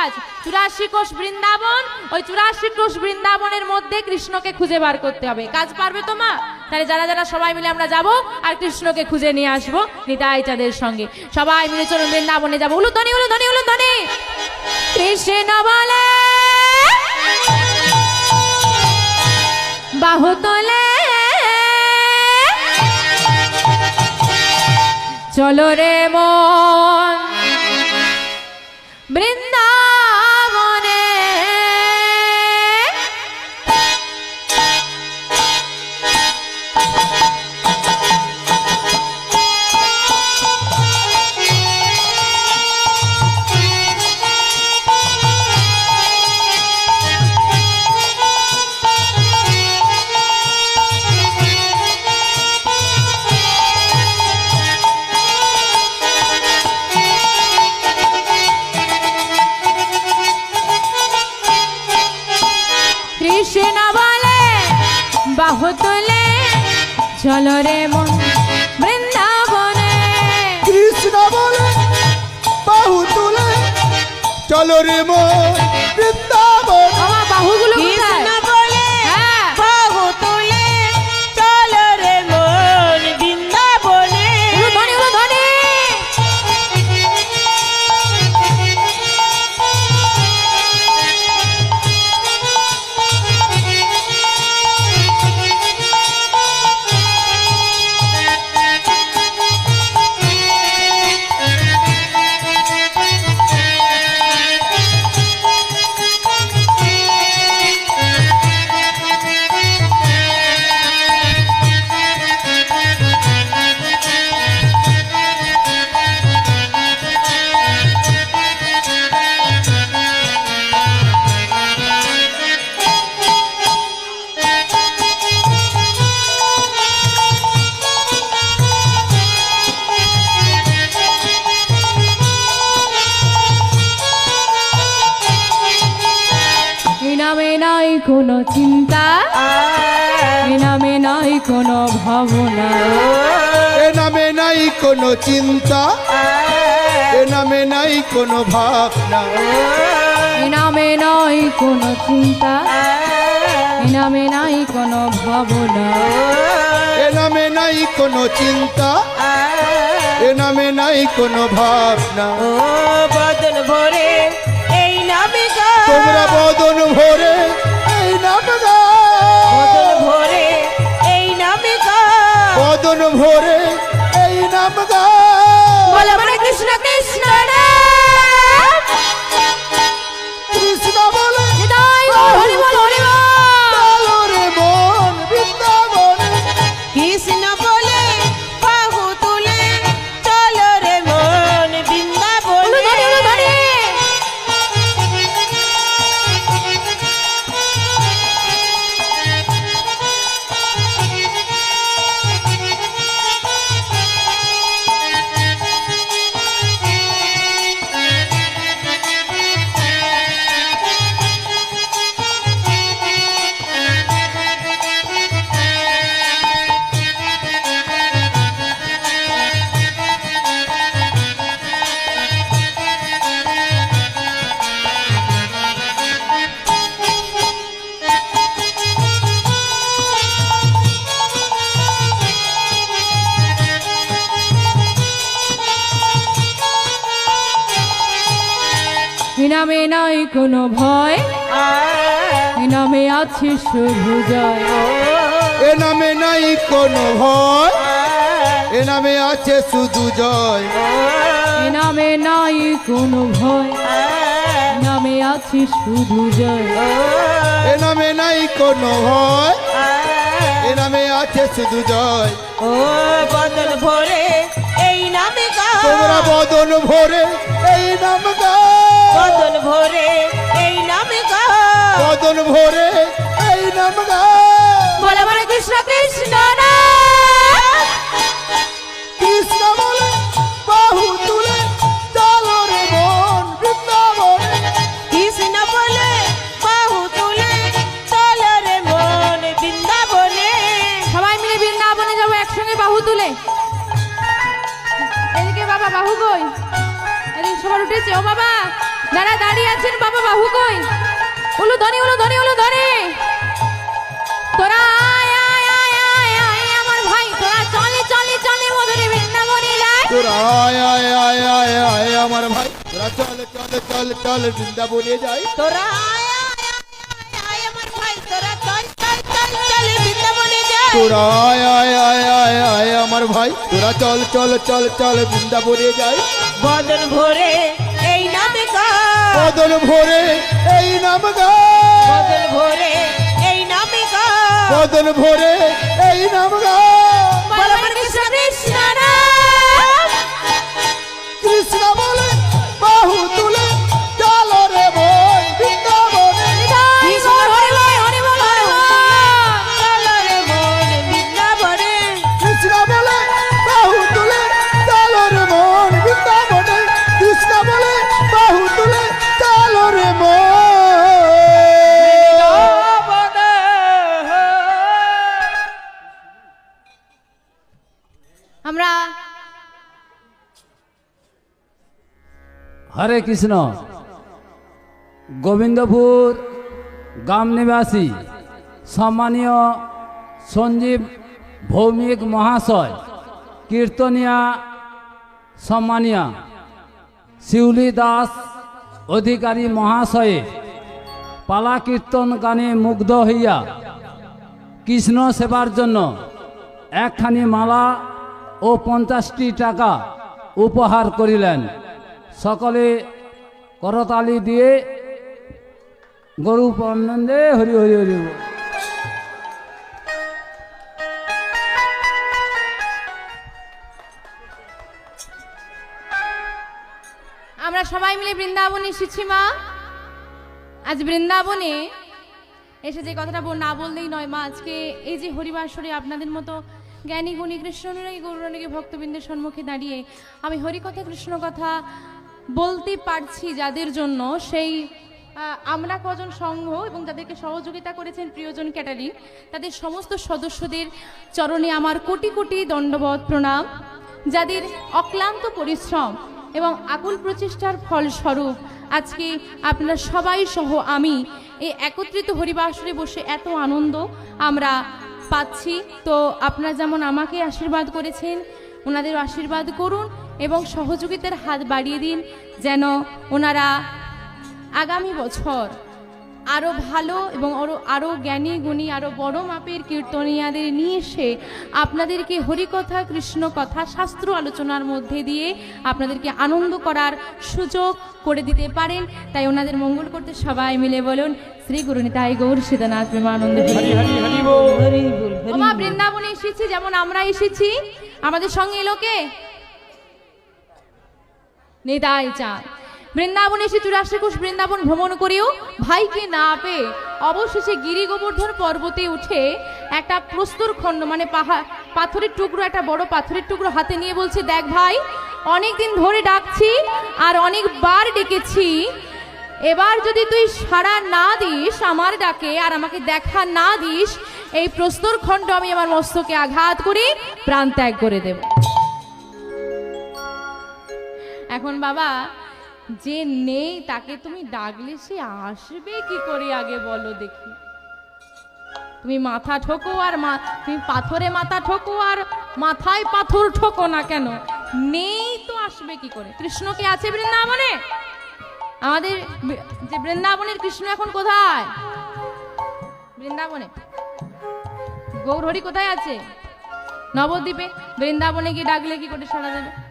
কাজ চুরাশি কোষ বৃন্দাবন, ওই চুরাশি কোষ বৃন্দাবনের মধ্যে কৃষ্ণকে খুঁজে বার করতে হবে। কাজ পারবে তো মা? তাহলে যারা যারা সবাই মিলে আমরা যাব আর কৃষ্ণকে খুঁজে নিয়ে আসব নিতাই চাঁদের সঙ্গে। সবাই মিলে চলুন বৃন্দাবনে যাব। উলু ধ্বনি উলু ধ্বনি উলু ধ্বনি কৃষ্ণ বলে, বাহু তোলে। চলো রে মন। বৃন্দাবনে ভাবনা। এ নামে নাই কোনো চিন্তা। এ নামে নাই কোনো ভাবনা। এই নামে নাই কোনো চিন্তা। এই নামে নাই কোনো ভাবনা। এ নামে নাই কোনো চিন্তা। এ নামে নাই কোনো ভাবনা। ও বদন ভরে এই নামে তোমরা বদন ভরে এই নাম ভরে এই নাম গা কৃষ্ণ কৃষ্ণ রে। কোনো ভয়? এই নামে আছে শুধু জয়। এ নামে নাই কোনো ভয়। এ নামে আছে শুধু জয়। এই নামে নাই কোনো ভয়। নামে আছে শুধু জয়। এ নামে নাই কোনো ভয়। এ নামে আছে শুধু জয়। ও বদন ভরে এই নামে গা তোমরা বদন ভরে এই নাম গা বদন ভরে এই নাম গা। বদন ভরে এই নাম গা। বলে মানে কৃষ্ণ কৃষ্ণ না ধরে উলু ধরে উলু ধরে তোরা আয় আয় আয় আয় আয় আমার ভাই তোরা চলে চলে চলে মধুরে বৃন্দাবনে যায় তোরা আয় আয় আয় আয় আয় আমার ভাই তোরা চল চল চল চল বৃন্দাবনে যাই তোরা আয়, আয়, আয়, আয়, আমার ভাই তোরা চল চল চল চল বৃন্দাবনে যাই তোরা আয় আয় আয় আয় আয় আমার ভাই তোরা চল চল চল চল বৃন্দাবনে যাই বদন ভরে বদল ভোরে এই নাম গা। বদন ভরে এই নামে গান বদল ভরে এই নাম গা। হরে কৃষ্ণ। গোবিন্দপুর গ্রাম নিবাসী, সম্মানীয় সঞ্জীব ভৌমিক মহাশয়, কীর্তনিয়া সম্মানিয়া শিউলি দাস অধিকারী মহাশয়ে পালা কীর্তন গানে মুগ্ধ হইয়া কৃষ্ণ সেবার জন্য একখানি মালা ও পঞ্চাশটি টাকা উপহার করিলেন। সকলে করতালি দিয়ে গরু পন্দে হরি হরি হরি আমরা সবাই মিলে বৃন্দাবনে এসেছি, মা। আজ বৃন্দাবনে এসে যে কথাটা না বললেই নয়, মা, আজকে এই যে হরিবাসরে আপনাদের মতো জ্ঞানী গুণী কৃষ্ণনুরাগী গৌরানগী ভক্তবৃন্দের সম্মুখে দাঁড়িয়ে আমি হরিকথা কৃষ্ণ কথা বলতে পারছি যাদের জন্য সেই আমরা কজন সংঘ এবং যাদেরকে সহযোগিতা করেছেন প্রিয়জন ক্যাটারিং, তাদের সমস্ত সদস্যদের চরণে আমার কোটি কোটি দণ্ডবধ প্রণাম। যাদের অক্লান্ত পরিশ্রম এবং আকুল প্রচেষ্টার ফলস্বরূপ আজকে আপনারা সবাই সহ আমি এই একত্রিত হরিবাসরে বসে এত আনন্দ আমরা পাচ্ছি। তো আপনারা যেমন আমাকে আশীর্বাদ করেছেন ওনাদের আশীর্বাদ করুন। এবং সহযোগিতার হাত বাড়িয়ে দিন যেন ওনারা আগামী বছর আরও ভালো এবং আরও আরও জ্ঞানী গুণী আরও বড় মাপের কীর্তনিয়াদের নিয়ে এসে আপনাদেরকে হরিকথা কৃষ্ণ কথা শাস্ত্র আলোচনার মধ্যে দিয়ে আপনাদেরকে আনন্দ করার সুযোগ করে দিতে পারেন। তাই ওনাদের মঙ্গল করতে সবাই মিলে বলুন শ্রী গুরুনিতাই গৌর সীতানাথ প্রেমানন্দ হরি হরি বল। ওমা বৃন্দাবনে এসেছি যেমন আমরা এসেছি। আমাদের সঙ্গে এলো নিতাই চাঁদ। বৃন্দাবনে এসে চুরাশি কোষ বৃন্দাবন ভ্রমণ করেও, ভাইকে না পেয়ে অবশেষে গিরি গোবর্ধন পর্বতে উঠে একটা প্রস্তর খণ্ড মানে পাহাড় পাথরের টুকরো, একটা বড় পাথরের টুকরো হাতে নিয়ে বলছে, দেখ ভাই অনেক দিন ধরে ডাকছি আর অনেকবার ডেকেছি। এবার যদি তুই সাড়া না দিস আমার ডাকে আর আমাকে দেখা না দিস, এই প্রস্তর খণ্ড আমি আমার মস্তকে আঘাত করে প্রাণ ত্যাগ করে দেব। এখন বাবা, যে নেই তাকে তুমি ডাকলে সে আসবে কি করে আগে বলো দেখি। তুমি মাথা ঠোকো আর মা- তুমি পাথরে মাথা ঠোকো আর মাথায় পাথর ঠোকো না কেন? নেই তো আসবে কি করে? কৃষ্ণ কি আছে বৃন্দাবনে? আমাদের যে বৃন্দাবনের কৃষ্ণ এখন কোথায়? বৃন্দাবনে। গৌরহরি কোথায় আছে? নবদ্বীপে? বৃন্দাবনে গিয়ে ডাকলে কি করে সাড়া দেবে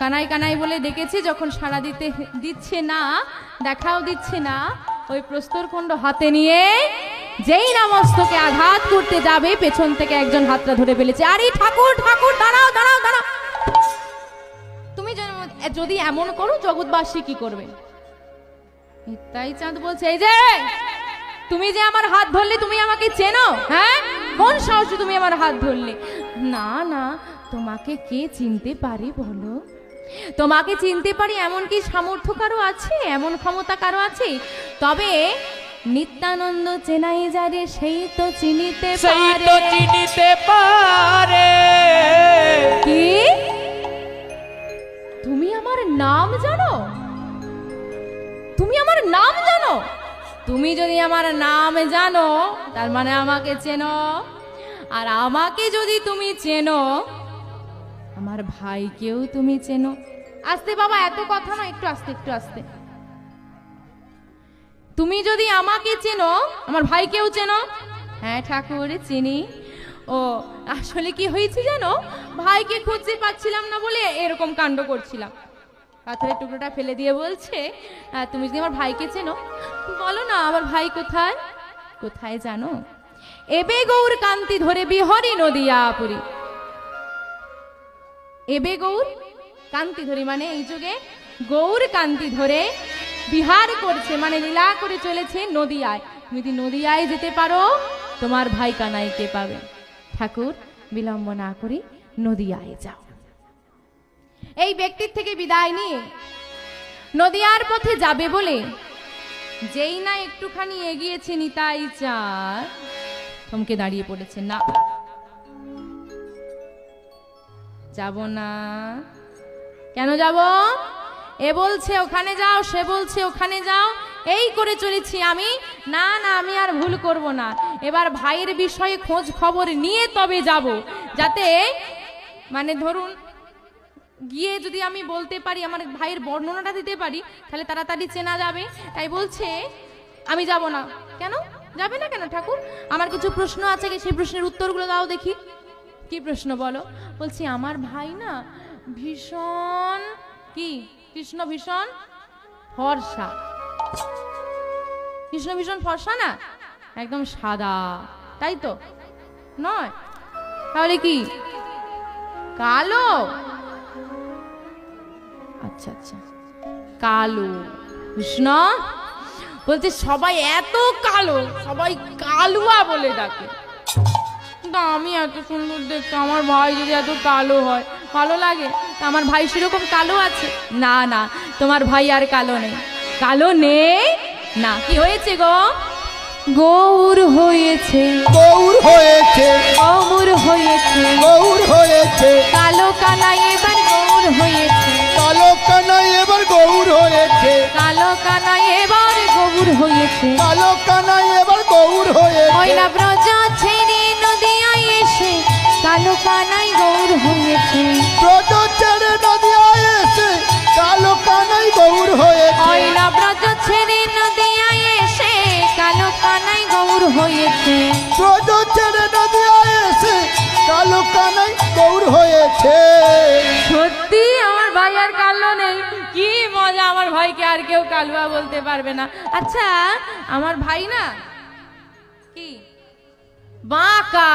কানাই কানাই বলে ডেকেছি, যখন সাড়া দিতে দিচ্ছে না, দেখাও দিচ্ছে না, ওই প্রস্তরখণ্ড হাতে নিয়ে যেই নামস্তকে আঘাত করতে যাবে, পেছন থেকে একজন হাতটা ধরে ফেলেছে। আরে ঠাকুর ঠাকুর, দাঁড়াও দাঁড়াও দাঁড়াও। তুমি যদি- এমন করো, জগৎবাসী কি করবে? তাই চাঁদ বলছে, এই যে, তুমি যে আমার হাত ধরলে, তুমি আমাকে চেনো হ্যাঁ? কোন সাহসে তুমি আমার হাত ধরলে? না না, তোমাকে কে চিনতে পারে বলো? তোমাকে চিনতে পারি এমন কি সামর্থ্য কারও আছে? এমন ক্ষমতা কারও আছে? তবে নিত্যানন্দ চেনাই যারে সেই তো চিনিতে সেই পারে তো চিনিতে পারে। কি? তুমি আমার নাম জানো? তুমি যদি আমার নাম জানো তার মানে আমাকে চেনো। আর আমাকে যদি তুমি চেনো আমার ভাইকেও তুমি চেনো। আস্তে বাবা, এত কথা না, একটু আস্তে একটু আস্তে। তুমি যদি আমাকে চেনো, আমার ভাইকেও চেনো। হ্যাঁ ঠাকুর, চিনি। ও, আসলে কি হয়েছে জানো? ভাইকে খুঁজতে পাচ্ছিলাম না বলে এরকম কাণ্ড করছিলাম। পাথরের টুকরোটা ফেলে দিয়ে বলছে তুমি যদি আমার ভাইকে চেনো, বলো না, আমার ভাই কোথায়? কোথায় জানো? এবে গৌর কান্তি ধরে বিহরি নদিয়া পুরী এবে গৌর কান্তি ধরে মানে এই যুগে গৌর কান্তি ধরে বিহার করছে মানে লীলা করে চলেছে নদিয়ায়। তুমি যদি নদিয়ায় যেতে পারো, তোমার ভাই কানাইকে পাবে? ঠাকুর, বিলম্ব না করে নদিয়ায় যাও। এই ব্যক্তির থেকে বিদায় নিয়ে নদিয়ার পথে যাবে বলে যেই না একটুখানি এগিয়েছে নিতাই চার থমকে দাঁড়িয়ে পড়েছে না। যাব না। কেন যাব? এ বলছে, ওখানে যাও, সে বলছে, ওখানে যাও। এই করে চলেছি আমি। না না, আমি আর ভুল করব না। এবার ভাইয়ের বিষয়ে খোঁজ খবর নিয়ে তবে যাব। যাতে মানে ধরুন, গিয়ে যদি আমি বলতে পারি, আমার ভাইয়ের বর্ণনাটা দিতে পারি, তাহলে তাড়াতাড়ি চেনা যাবে। তাই বলছে, আমি যাব না। কেন? যাবে না কেন, ঠাকুর? আমার কিছু প্রশ্ন আছে কি? সেই প্রশ্নের উত্তরগুলো দাও দেখি। কি প্রশ্ন বলো? বলছি, আমার ভাই না ভীষণ কি? কৃষ্ণ ভীষণ ফর্সা। কৃষ্ণ ভীষণ ফর্সা না? একদম সাদা। তাই তো? নয়? তাহলে কি? কালো? আচ্ছা আচ্ছা। কালো। কৃষ্ণ? বলছে, সবাই এত কালো, সবাই কালুয়া বলে ডাকে। কিন্তু আমি এত সুন্দর দেখতে আমার ভাই যদি এত কালো হয় ভালো লাগে? তা আমার ভাই সেরকম কালো আছে? না না তোমার ভাই আর কালো নেই। কালো নেই? না কি হয়েছে গো? গৌর হয়েছে। গৌর হয়েছে। গৌর হয়েছে। গৌর হয়েছে। কালো কানাই এবার গৌর হয়েছে। কালো কানাই এবার গৌর হয়েছে। কালো কানাই এবার গৌর হয়েছে। কালো কানাই এবার গৌর হয়েছে। ময়না ব্রজ এসে কালো কানাই গৌর হয়েছে। ব্রজ ছেড়ে নদিয়ায় এসে কালো কানাই গৌর হয়েছে। ময়না ব্রজ ছেড়ে নদিয়ায় এসে কালো কানাই গৌর হয়েছে। ব্রজ ছেড়ে নদিয়ায় এসে কালো কানাই গৌর হয়েছে। সত্যি আমার ভাই আর কালো নেই কি মজা আমার ভাইকে আর কেউ কালুয়া বলতে পারবে না। আচ্ছা আমার ভাই না? কি? বাঁকা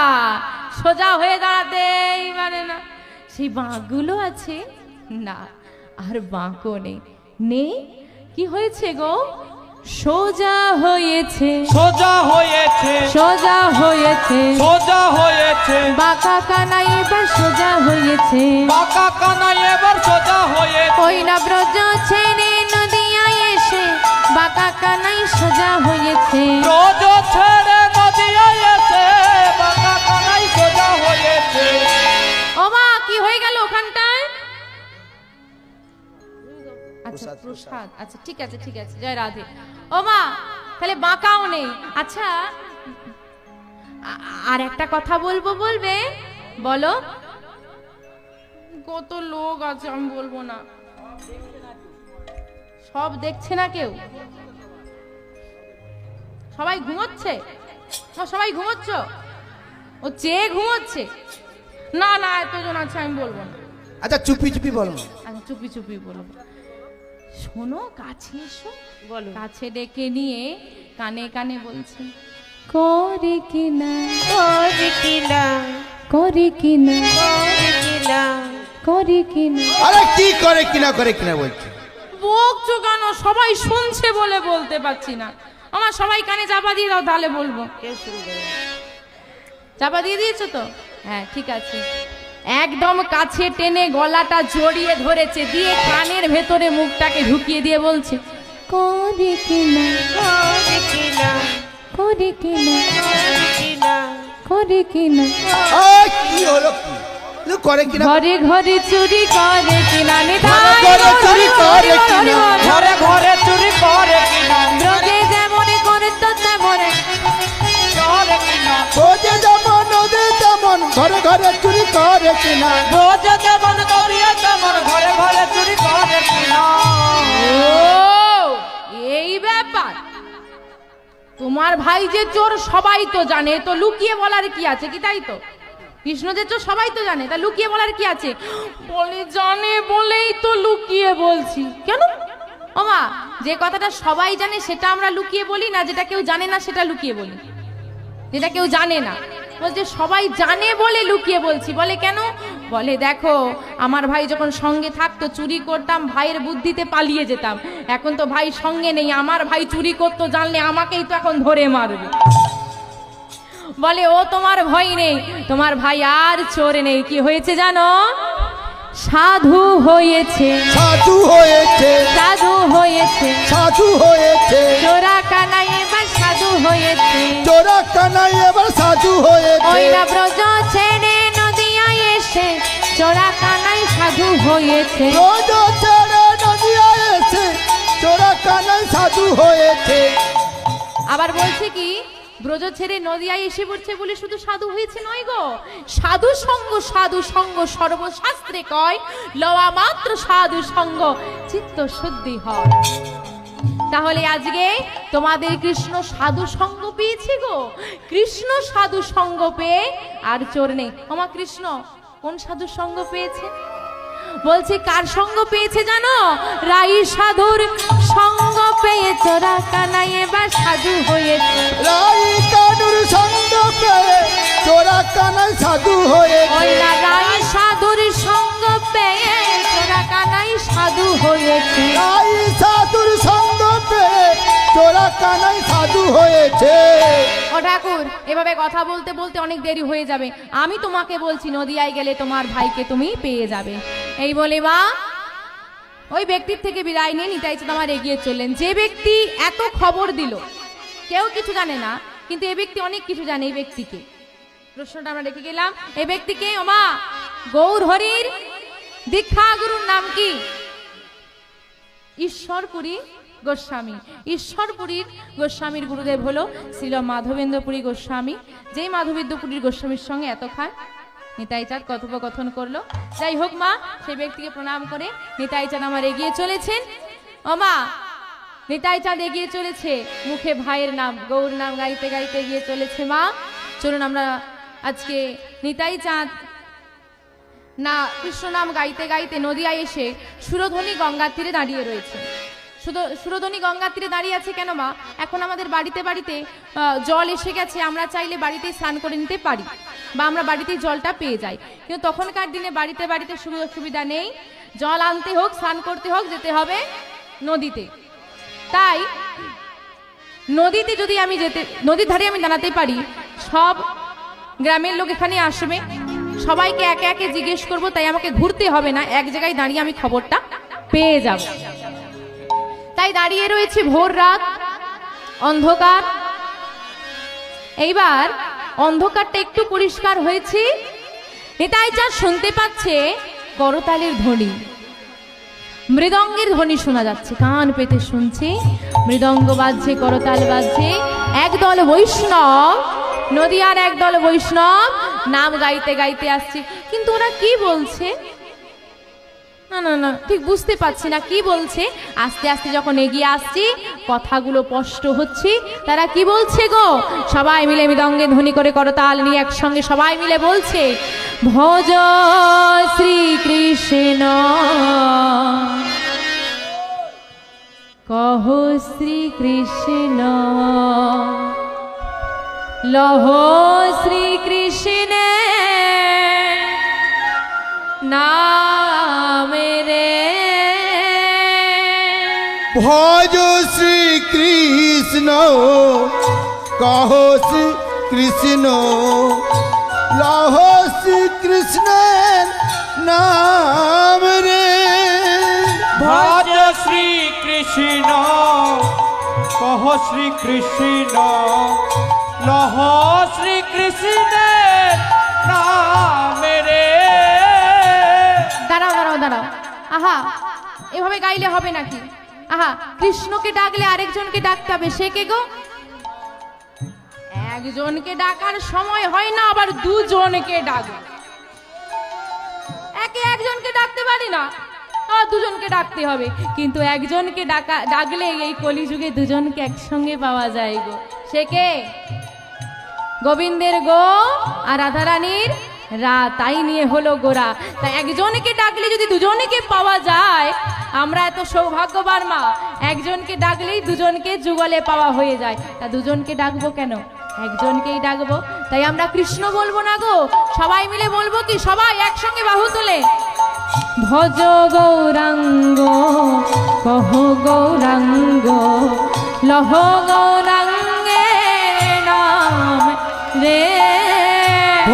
সোজা হয়ে দাঁড়াতেই পারে না। সেই বাঁকগুলো আছে? না আর বাঁকও নেই। নেই? কি হয়েছে গো? সোজা হয়েছে। সোজা হয়েছে। সোজা হয়েছে। সোজা হয়েছে। বাঁকা কানাই এবার সোজা হয়েছে। বাঁকা কানাই এবার সোজা হয়েছে। কইলা ব্রজ ছেড়ে নদিয়ায় এসে বাঁকা কানাই সোজা হয়েছে। রোজ ছেড়ে প্রসাদ আচ্ছা ঠিক আছে ঠিক আছে। জয় রাধে। ও মা তাহলে বাঁকাও নেই। আচ্ছা আর একটা কথা বলব বলবে? বলো। কত লোক আছে আমি বলব না। সব দেখছে না কেউ? সবাই ঘুমোচ্ছে? সবাই ঘুমোচ্ছ? ও চেয়ে ঘুমোচ্ছে? না না এতজন আছে আমি বলব না। আচ্ছা চুপি চুপি বলো আচ্ছা চুপি চুপি বলব। শোনো কাছে এসো। বলো। কাছে ডেকে নিয়ে কানে কানে বলছে করে কিনা? করে কিনা? করে কিনা? করে কিনা? করে কিনা? আরে কি করে কিনা করে কিনা বলছে? বকছো কেন সবাই শুনছে বলে বলতে পারছি না। আমার সবাই কানে চাপা দিয়ে দাও তাহলে বলব। কে শুনবে? চাপা দিয়ে দিয়েছ তো? হ্যাঁ ঠিক আছে। একদম কাছে টেনে গলাটা জড়িয়ে ধরেছে দিয়ে কানের ভেতরে মুখটাকে ঢুকিয়ে দিয়ে বলছে কিনা কিনা ঘরে ঘরে চুরি করে কিনা ঘরে চুরি করে করে যেমন করে তো তেমন করে। কিনা ব্রজে ঘরে চুরি করে কিনা। রোজ যেমন করিয়ে তেমন ঘরে ঘরে চুরি করে কিনা। এই ব্যাপার। তোমার ভাই যে চোর সবাই তো জানে তো লুকিয়ে বলার কি আছে কি তাই তো? কৃষ্ণ যে চোর সবাই তো জানে তা লুকিয়ে বলার কি আছে? বলে জানে বলেই তো লুকিয়ে বলছি। কেন? ওমা যে কথাটা সবাই জানে সেটা আমরা লুকিয়ে বলি না যেটা কেউ জানে না সেটা লুকিয়ে বলি। যেটা কেউ জানে না। বলছে সবাই জানে বলে লুকিয়ে বলছি। বলে কেন? বলে দেখো আমার ভাই যখন সঙ্গে থাকতো চুরি করতাম ভাইয়ের বুদ্ধিতে পালিয়ে যেতাম। এখন তো ভাই সঙ্গে নেই আমার ভাই চুরি করতো জানলে আমাকেই তো এখন ধরে মারবে। বলে ও তোমার ভয় নেই তোমার ভাই আর চোর নেই। কি হয়েছে জানো? সাধু হয়েছে। সাধু হয়েছে। সাধু হয়েছে। সাধু হয়েছে। চোরা কানাই এবার সাধু হয়েছে। চোরা কানাই এবার সাধু চোরা কানাই সাধু হয়েছে। রোজ ছেড়ে নদিয়া এসে চোরা কানাই সাধু হয়েছে। আবার বলছে কি ব্রজ ছেড়ে নদিয়ায় এসে পড়ছে বলে শুধু সাধু হয়েছে নয় গো। সাধু সঙ্গ সাধু সঙ্গ সর্বশাস্ত্রে কয় লওয়া মাত্র সাধু সঙ্গ চিত্ত শুদ্ধি হয়। তাহলে আজকে তোমাদের কৃষ্ণ সাধু সঙ্গ পেয়েছে গো। কৃষ্ণ সাধু সঙ্গ পেয়ে আর চোর নেই। ওমা কৃষ্ণ কোন সাধু সঙ্গ পেয়েছে? বলছে কার সঙ্গ পেয়েছে জানো? রাই সাধুর সঙ্গ পেয়ে চোরা কানাই এবার সাধু হয়েছে। রাই কানুর সঙ্গ পেয়ে চোরা কানাই সাধু না রাই সাধুর সঙ্গ পেয়ে চোরা কানাই সাধু হয়েছে। সাধুর চোরা কানাই সাধু হয়েছে। ঠাকুর, এভাবে কথা বলতে বলতে অনেক দেরি হয়ে যাবে। আমি তোমাকে বলছি, নদিয়ায় গেলে তোমার ভাইকে তুমি পেয়ে যাবে। এই বলে মা ওই ব্যক্তির থেকে বিদায় নিয়ে নিতাই আমার এগিয়ে চললেন। যে ব্যক্তি এত খবর দিল, কেউ কিছু জানে না, কিন্তু এই ব্যক্তি অনেক কিছু জানে এই ব্যক্তিকে। প্রশ্নটা আমরা রেখে গেলাম। এই ব্যক্তিকে ওমা গৌর হরির দীক্ষা গুরুর নাম কি? ঈশ্বরপুরী গোস্বামী। ঈশ্বরপুরীর গোস্বামীর গুরুদেব হলো ছিল মাধবেন্দ্রপুরী গোস্বামী। যেই মাধবেন্দ্রপুরীর গোস্বামীর সঙ্গে এত খায় নিতাই চাঁদ কথোপকথন করল। যাই হোক মা সেই ব্যক্তিকে প্রণাম করে নিতাই চাঁদ আমার এগিয়ে চলেছেন। ও মা নিতাই চাঁদ এগিয়ে চলেছে। মুখে ভাইয়ের নাম, গৌর নাম গাইতে গাইতে এগিয়ে চলেছে মা। চলুন আমরা আজকে নিতাই চাঁদ না, কৃষ্ণ নাম গাইতে গাইতে নদিয়ায় এসে সুরধ্বনি গঙ্গার তীরে দাঁড়িয়ে রয়েছে। সুরধ্বনি গঙ্গার তীরে দাঁড়িয়ে আছে কেন মা? এখন আমাদের বাড়িতে বাড়িতে জল এসে গেছে, আমরা চাইলে বাড়িতেই স্নান করে নিতে পারি বা আমরা বাড়িতেই জলটা পেয়ে যাই। কিন্তু তখনকার দিনে বাড়িতে বাড়িতে সুযোগ সুবিধা নেই। জল আনতে হোক, স্নান করতে হোক, যেতে হবে নদীতে। তাই নদীতে যদি আমি যেতে, নদীর ধারে আমি দাঁড়াতে পারি, সব গ্রামের লোক এখানে আসবে। সবাইকে একে একে জিজ্ঞেস করব, তাই আমাকে ঘুরতে হবে না, এক জায়গায় দাঁড়িয়ে আমি খবরটা পেয়ে যাব। তাই দাঁড়িয়ে রয়েছে ভোর রাত, অন্ধকার। এইবার অন্ধকারটা একটু পরিষ্কার হয়েছে। নেতাই যা শুনতে পাচ্ছে, করতালের ধ্বনি। মৃদঙ্গের ধ্বনি শোনা যাচ্ছে, কান পেতে শুনছে। মৃদঙ্গ বাজছে, করতাল বাজছে। একদল বৈষ্ণব, নদীয়ার একদল বৈষ্ণব নাম গাইতে গাইতে আসছে। কিন্তু ওরা কি বলছে? না না না, ঠিক বুঝতে পারছি না কি বলছে। আস্তে আস্তে যখন এগিয়ে আসছি, কথাগুলো স্পষ্ট হচ্ছে। তারা কি বলছে গো? সবাই মিলে মৃদঙ্গে ধ্বনি করে করতাল নিয়ে একসঙ্গে সবাই মিলে বলছে, ভজ শ্রীকৃষ্ণ, কহ শ্রীকৃষ্ণ, লহ শ্রীকৃষ্ণ, নামে ভজ শ্রীকৃষ্ণ কহ শ্রীকৃষ্ণ লহ শ্রীকৃষ্ণের নাম রে। ভজ শ্রী কৃষ্ণ কহ শ্রী কৃষ্ণ লহ শ্রী কৃষ্ণের নাম রে। দাঁড়াও দাঁড়াও দাঁড়াও। আহা এভাবে গাইলে হবে নাকি? আহা, কৃষ্ণকে ডাকলে আরেকজনকে ডাকতে হবে। সে কে গো? একজনকে ডাকার সময় হয় না, আবার দুজনকে ডাকবে একে একজনকে ডাকতে পারি না দুজনকে ডাকতে হবে। কিন্তু একজনকে ডাকা, ডাকলে এই কলিযুগে দুজনকে একসঙ্গে পাওয়া যায় গো। সে কে? গোবিন্দের গো আর রাধারানীর রা, তাই নিয়ে হলো গোরা। তাই একজনকে ডাকলে যদি দুজনকে পাওয়া যায়, আমরা এত সৌভাগ্যবান মা। একজনকে ডাকলেই দুজনকে যুগলে পাওয়া হয়ে যায়। তা দুজনকে ডাকবো কেন? একজনকেই ডাকবো। তাই আমরা কৃষ্ণ বলব না গো? সবাই মিলে বলব কি সবাই একসঙ্গে বাহু তুলে? ভজ গৌরাঙ্গ কহ গৌরাঙ্গ, লহ গৌরাঙ্গে